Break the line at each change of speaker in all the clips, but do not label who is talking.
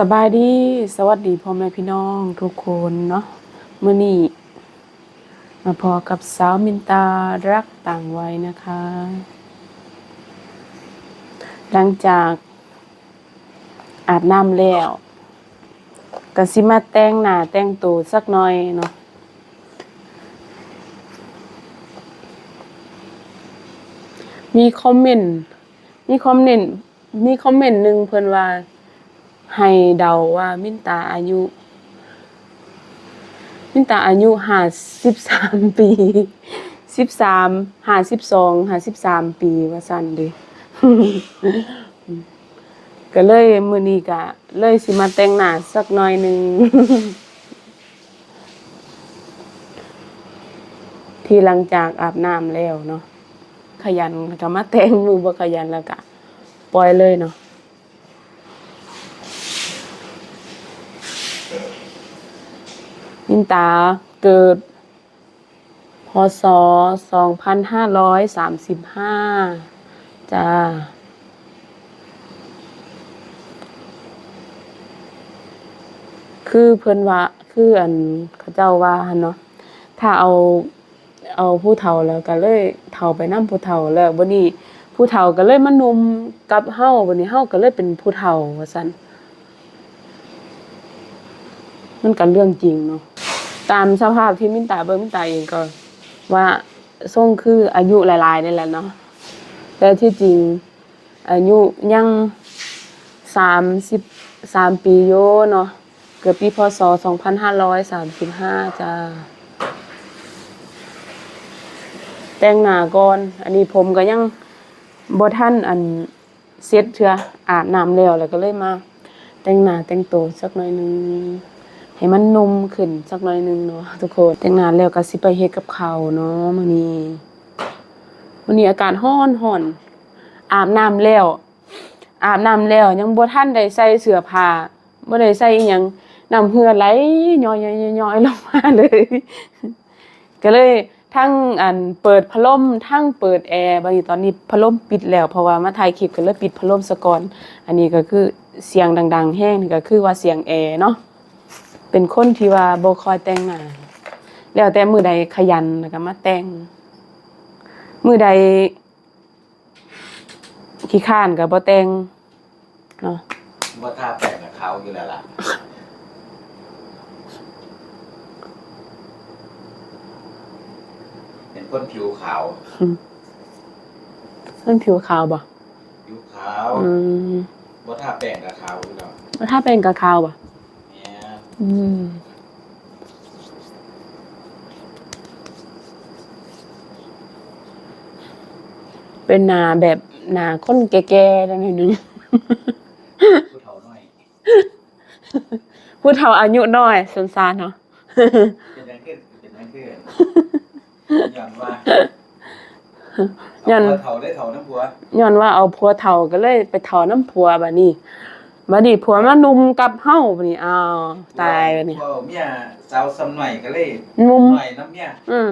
สบายดีสวัสดีพ่อแม่พี่น้องทุกคนเนาะมื้อนี้มาพอกับสาวมินตารักต่างวัยนะคะ หลังจากอาบน้ำแล้วก็สิมาแต่งหน้าแต่งตัวสักหน่อยเนาะมีคอมเมนต์มีคอมเมนต์มีคอมเมนต์หนึ่งเพิ่อนว่า ให้เดาว่ามินตาอายุ มินตาอายุห้าสิบสามปีสิบสามห้าสิบสองห้าสิบสามปีว่าสั่นดิก็เลยมือนี้ก็เลยสิมาแต่งหน้าสักหน่อยหนึ่งที่หลังจากอาบน้ำแล้วเนาะขยันก็มาแต่งมือบ่ขยันแล้วก็ปล่อยเลยเนาะ มินตาเกิด พศ2535จ้าคือเพิ่นว่าคืออันเขาเจ้าว่าเนาะถ้าเอาเอาผู้เฒ่าแล้วก็เลยเฒ่าไปนำผู้เฒ่าแล้วบัดนี้ผู้เฒ่าก็เลยมานุ่มกับเฮาบัดนี้เฮาก็เลยเป็นผู้เฒ่าว่าซั่นมันก็เรื่องจริงเนาะ ตามสภาพที่มินตาเบิ่งมินตาเองก็ว่าทรงคืออายุหลายๆนี่แหละเนาะแต่ที่จริงอายุยังสามสิบสามปีโยเนาะเกิดปีพศสองพันห้าร้อยสามสิบห้าจ้าแต่งหน้าก่อน อันนี้ผมก็ยังบ่ทันอันเซ็ตเทื่ออาบน้ำแล้วแล้วก็เลยมา แต่งหน้าแต่งตัวสักหน่อยนึง ให้มันนุ่มขึ้นสักหน่อยนึงเนาะทุกคนแต่งงานแล้วก็สิไปเฮ็ดกับเขาเนาะมื้อนี้มื้อนี้อากาศร้อนร้อนอาบน้ำแล้ว อาบน้ำแล้ว ยังบ่ทันได้ใส่เสื้อผ้าบ่ได้ใส่อีหยังน้ำเหือไหลย้อยๆๆๆลงมาเลย ก็เลยทั้งอันเปิดพัดลมทั้งเปิดแอร์บางทีตอนนี้พัดลมปิดแล้วเพราะว่ามาถ่ายคลิปก็เลยปิดพัดลมซะก่อน อันนี้ก็คือเสียงดัง ๆ แห้งนี่ก็คือว่าเสียงแอร์เนาะ เป็นคนที่ว่าบ่คอยแต่งหน้าแล้วแต่มือใดขยันแล้วก็มาแต่งมือใดขี้ข้านก็บ่แต่งเนาะ
ว่าท่าแปลกกับเขาอยู่แล้วล่ะเป็นคนผิวขาว
เพิ่นผิวขาวบ่
ผิวขาว
อืม
ว่าท่าแปลกกับเขาอยู่แล้ว
แล้วถ้าเป็นกะขาวบ่
เนี่ย
อืมเป็นหน้าแบบหน้าคนแก่ๆจังหน่อยหนึง
ผู้เฒ่าน้อย
ผู้เฒ่าอายุน้อยสงสารเนาะ
เป็นยังขึ้นเป็นยังขึ้นย้อนว่า
ย้อน
เอาเฒ่าได้เฒ่าน้ำผัว
ย้อนว่าเอาผัวเฒ่าก็เลยไปเฒ่าน้ำผัวบัดนี้ บัดนี้ผัวมานุ่มกับเฮาบัดนี้อ้าวตายบัดนี้
ผัวเมียสาวซ้ำหน่อยก็เลย
นุ่ม
หน่อยน้ำเมีย
อืม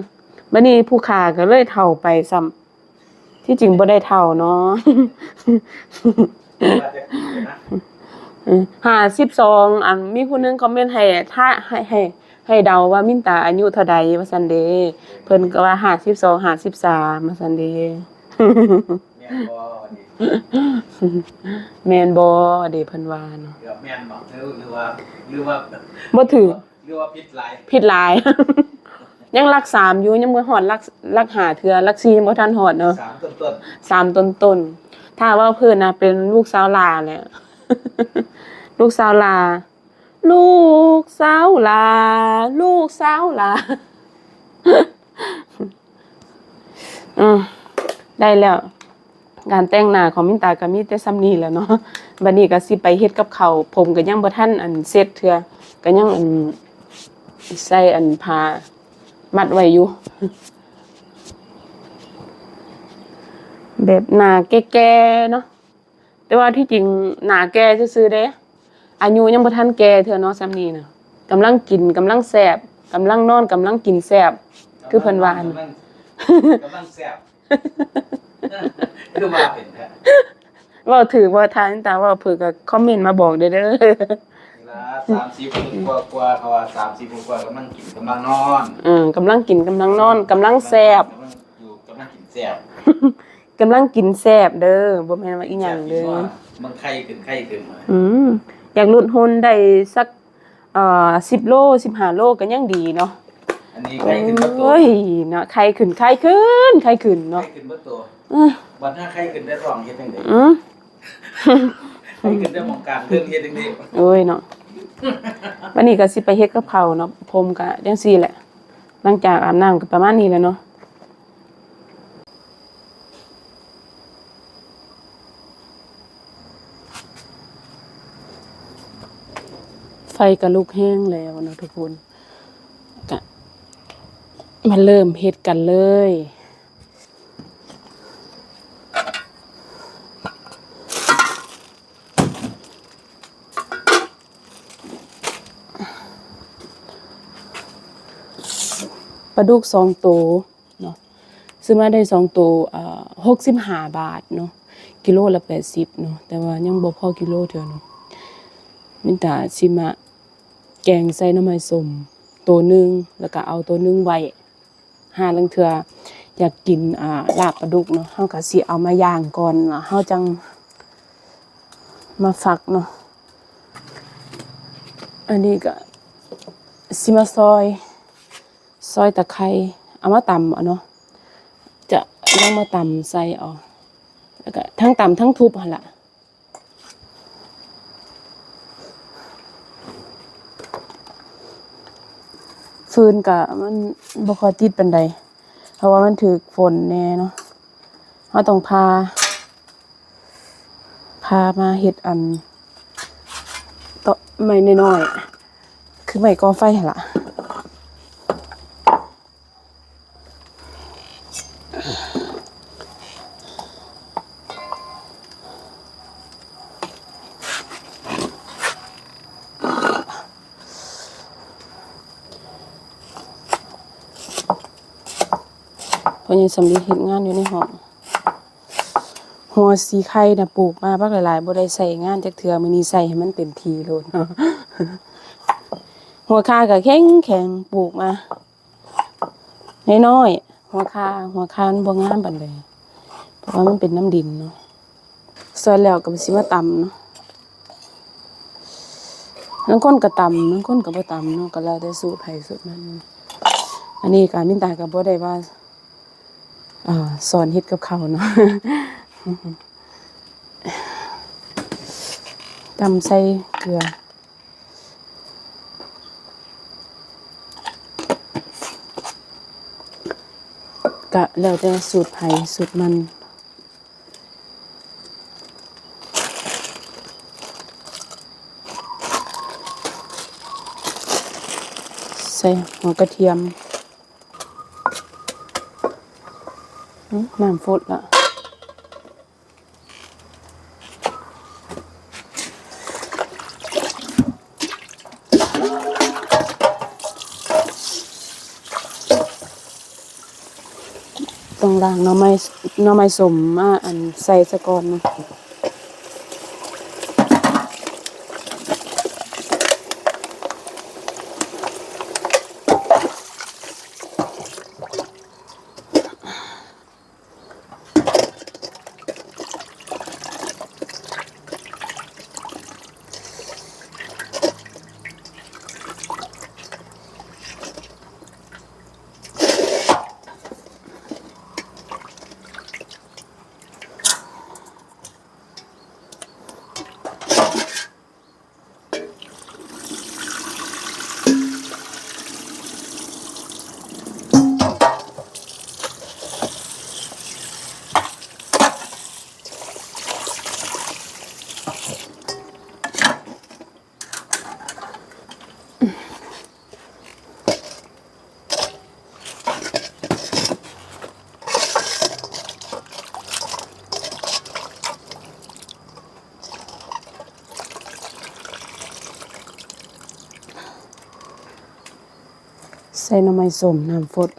บัดนี้ผู้ขาก็เลยเฒ่าไปซ้ำที่จริงบ่ได้เฒ่าเนาะ
ว่าจะกินเลยนะ
ห้าสิบสองอันมีผู้หนึงคอมเมนต์ให้ถ้าให้ให้ให้เดาว่ามินตาอายุเท่าใดว่าซั่นเด้เพิ่นก็ว่า52 53ว่าซั่นเด้
เมียบ่ดี
แม่นบ่เด้เพิ่นว่าเนาะ
เกือบแม่นบอกหรือหรือว่าหรือว่า
บ่ถือ
หรือว่าพิษลาย
ผิดหลาย ยังรักสามอยู่ยังบ่ฮอดรักรักหาเทื่อรักสี่ยังบ่ทันฮอดเนาะ
สามต้นต้น
สามต้นต้นๆถ้าว่าเพิ่นน่ะเป็นลูกสาวลาแหละ ลูกสาวลา ลูกสาวลา ลูกสาวลาอืมได้แล้ว การแต่งหน้าของมินตาก็มีแต่ซ้ำนี้แหล้วเนาะบัดนี้ก็สิไปเฮ็ดกับเขาผมก็ยังบ่ทันอันเสร็จเทื่อก็ยังอันใส่อันผ้ามัดไว้อยู่แบบหน้าแก่ๆเนาะแต่ว่าที่จริงหน้าแก่ซื่อๆเด้อายุยังบ่ทันแก่เทื่อเนาะซ้ำนี้น่ะกำลังกินกำลังแซ่บกำลังนอนกำลังกินแซ่บคือเพิ่นว่านะ
กำลังกำลังแซ่บ คือมาเป็นแท้
เว่าถือว่าทานแต่ว่าเผื่อก็คอมเมนต์มาบอกเด้อเด้อ
สามสิบกว่ากว่าเขาว่าสามสิบกว่ากำลังกินกำลังนอน
เออกำลังกินกำลังนอนกำลังแซ่บ
กำลังอยู่กำลังกินแซ่บ
กำลังกินแซ่บเด้อบ่แม่นว่าอีหยังเด้อ
มันไข้ขึ้นไข้ขึ้นมา
อืมอยากลดหุ่นได้สักเอ่อ10โล15โลก็ยังดีเนาะ
อันนี้ไข้ขึ้นประตู
โอ้ยเนาะไข้ขึ้นไข้ขึ้นไข้ขึ้น
ไข้
เนาะ
ขึ้นประตู
อือ
วันหน้าไข้ขึ้นได้สองเฮ็ดจังได๋
อือ
ไข้ขึ้นได้หมองกลางเครื่องเฮ็ดจังได๋
โอ้ยเนาะวันนี้ก็สิไปเฮ็ดกับข้าวเนาะผมก็จังซี่แหละ หลังจากอาบน้ำก็ประมาณนี้แหละเนาะไฟก็ลุกแห้งแล้วเนาะทุกคนก็มาเริ่มเฮ็ดกันเลย ปลาดุกสองตัวเนาะซื้อมาได้สองตัวอ่าหกสิบห้าบาทเนาะกิโลละแปดสิบเนาะแต่ว่ายังบ่พอกิโลเท่าเนาะมินตาสิมาแกงใส่น้ำมันสมตัวหนึงแล้วก็เอาตัวหนึงไว้หาลังเทืออยากกินอ่าลาบปลาดุกเนาะเฮาก็สิเอามาย่างก่อนแล้วเฮาจังมาฝักเนาะอันนี้ก็สิมาซอย ซอยตะไคร้เอามาตำเอาเนาะจะลองมาตำใส่เอาแล้วก็ทั้งตำทั้งทุบหั่นล่ะฟืนกะมันบ่ค่อยติดปานใดเพราะว่ามันถูกฝนแน่เนาะเฮาต้องพา พามาเฮ็ดอันต่อไม้น้อยๆคือไม้ก่อไฟหั่นล่ะ ยังสำลีเฮ็ดงานอยู่ในห้องหัวสีไข่นะปลูกมาบักหลายๆบ่ได้ใส่งานจักเทื่อมือนี้ใส่ให้มันเต็มที่โลดเนาะหัวคาก็แข็งแข็งปลูกมาน้อยๆหัวคาหัวคานบ่งามปานใดเพราะว่ามันเป็นน้ำดินเนาะซอยแล้วก็สิมาตำเนาะบางคนก็ตำบางคนก็บ่ตำเนาะก็แล้วแต่สูตรไผสูตรมันเนอันนี้การมินตาก็บ่ได้ว่า สอนเฮ็ดกับเขาเนาะตำใส่เกลือกะแล้วแต่สูตรไผ่สูตรมัน ใส่หัวกระเทียม อืม น้ำฟดละต้องล้างน้ำไม้น้ำไม้สมมาอันใส่สะกอนเนาะ ใส่หน่อไม้ส้มน้ำฟด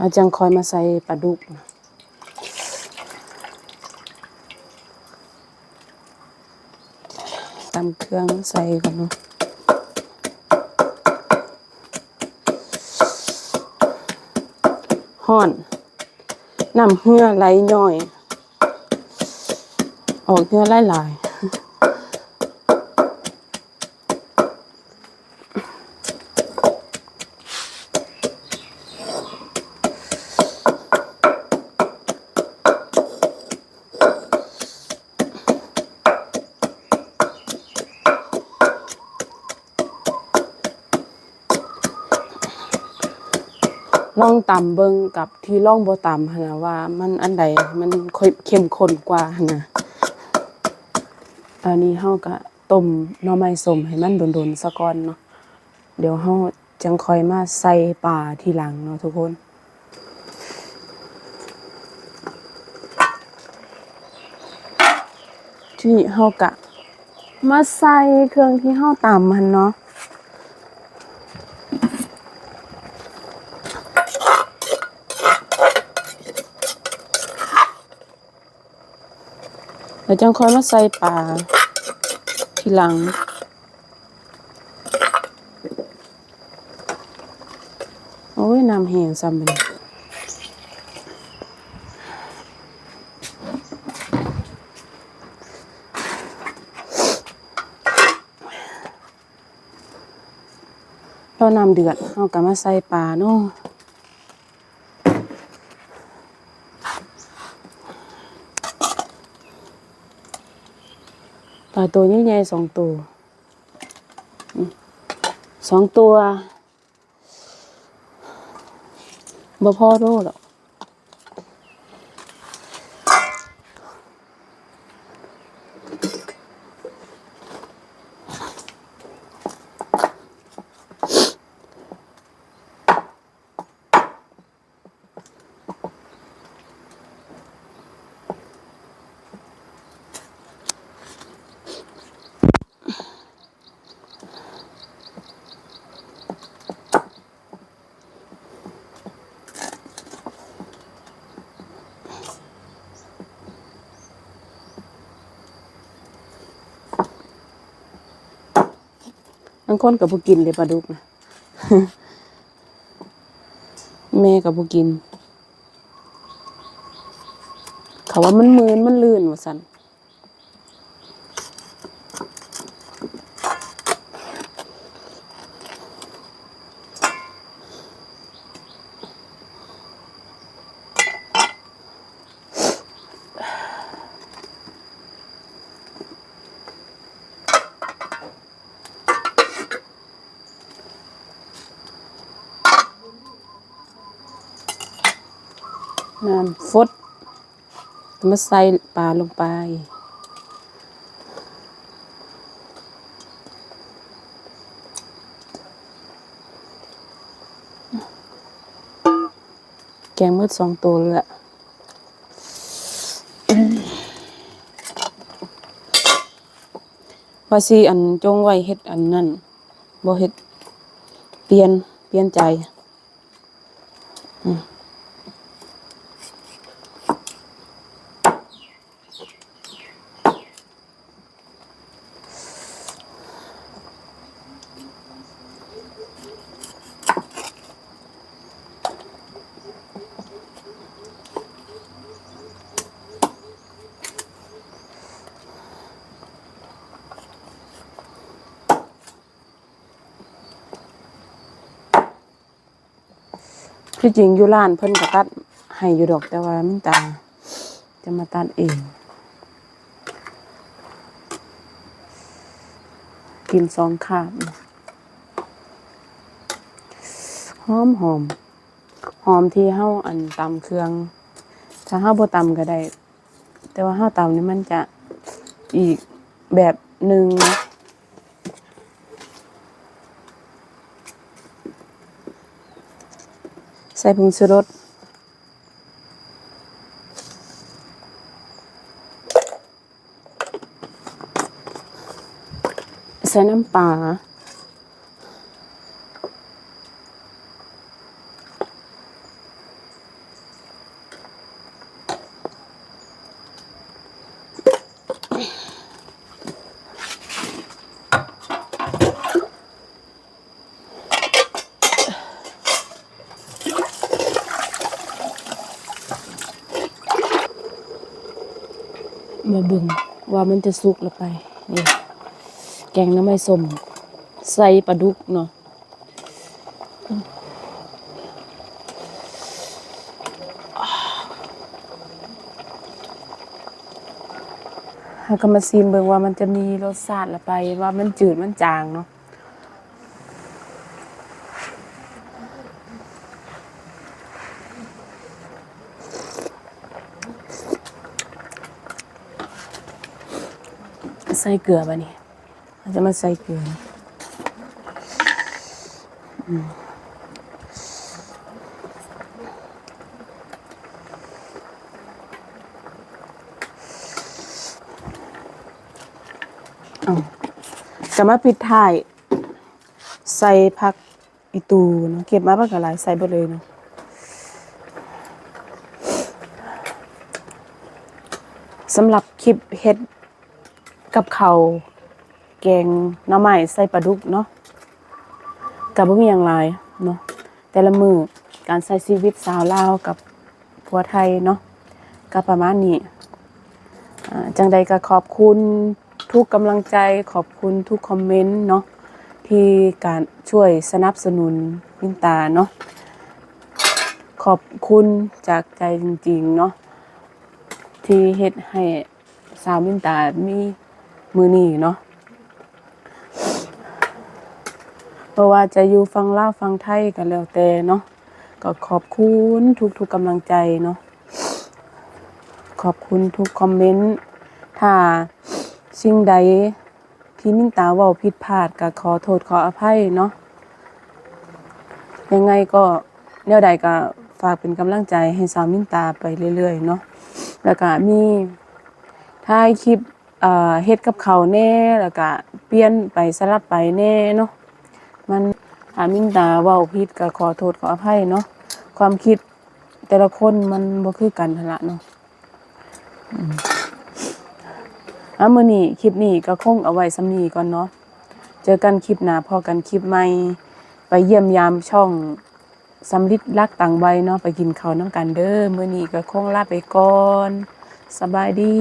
อาจังคอยมาใส่ปลาดุกนะำเครื่องใส่ก่อนเนาะห่อนน้ำเหือไหลย่อย ออกเหือไหลหลาย ลองตำเบิ่งกับที่ลองบ่ตำหั่นน่ะว่า มันอันใดมันค่อยเข้มข้นกว่าหั่นน่ะอันนี้เฮาก็ต้มหน่อไม้ส้มให้มันโดนๆซะก่อนเนาะเดี๋ยวเฮาจังค่อยมาใส่ปลาทีหลังเนาะทุกคนที่เฮากะมาใส่เครื่องที่เฮาตำมันเนาะ แล้วจังค่อยมาใส่ปลาทีหลัง โอ้ยน้ำแห้งซ้ำไปเลยพอน้ำเดือดเอากลับมาใส่ปลาเนาะ ปลา ตัวใหญ่ๆสองตัวสองตัวบ่พอโลหรอก บางคนกับผู้กินเลยปลาดุกนะแม่กับผู้กิน เขาว่ามันมืนมันลื่นว่าสันำฟด มาใส่ปลาลงไป แกงมืดสองตัวลยและว่าสิอันจงไว้เฮ็ดอันนั้นบ่เฮ็ดเปลี่ยนเปลี่ยนใจ ที่จริงอยู่ร้านเพิ่นก็ตัดให้อยู่ดอกแต่ว่ามันตาจะมาตัดเอง กินสองคาบหอมหอมหอมที่เฮาอันตำเครื่อง ถ้าเฮาบ่ตำก็ได้ แต่ว่าเฮาตำนี่มันจะอีกแบบหนึ่งนะ ใส่ผงชูรสใส่น้ำปลา มาเบิ่งว่ามันจะสุกละไปนี่แกงน้ำมันส้มใส่ปลาดุกเนาะแล้วก็มาซีมเบิ่งว่ามันจะมีรสชาติละไปว่ามันจืดมันจางเนาะ ใส่เกลือป่ะนี่เราจะมาใส่เกลืออืมจะมาปิดท้ายใส่ผักอีตูเนาะเก็บมาบ้างกับหลายใส่ไปเลยเนาะสำหรับคลิปเฮ็ด กับเขาแกงหน้ำใหม่ใส่ปลาดุกเนาะกับบ่มีอย่างไรเนาะแต่ละมือการใช้ชีวิตสาวลาวกับผัวไทยเนาะก็ประมาณนี้อ่าจังใดก็ขอบคุณทุกกำลังใจขอบคุณทุกคอมเมนต์เนาะที่การช่วยสนับสนุนวินตาเนาะขอบคุณจากใจจริงๆเนาะที่เฮ็ดให้สาววินตามี มือนี่เนาะเพราะว่าจะอยู่ฟังล่าฟังไทยกันแล้วแต่เนาะก็ขอบคุณทุกๆกำลังใจเนาะขอบคุณทุกคอมเมนต์ถ้าสิ่งใดที่นิ่งตาว้าผิดพลาดก็ขอโทษขออภัยเนาะยังไงก็แนวใดก็ฝากเป็นกำลังใจให้สาวมินตาไปเรื่อยๆเนาะแล้วก็มีถ่ายคลิป เอ่อเฮ็ดกับเขาแน่แล้วก็เปลี่ยนไปสลับไปแน่เนาะมันอามินตาเว้าผิดก็ขอโทษขออภัยเนาะความคิดแต่ละคนมันบ่คือกันหั่นละเนาะอะมื้อนี้คลิปนี้ก็คงเอาไว้สำนี้ก่อนเนาะเจอกันคลิปหน้าพอกันคลิปใหม่ไปเยี่ยมยามช่องสำลิดรักต่างใบเนาะไปกินข้าวนำกันเด้อมื้อนี้ก็คงลาไปก่อนสบายดี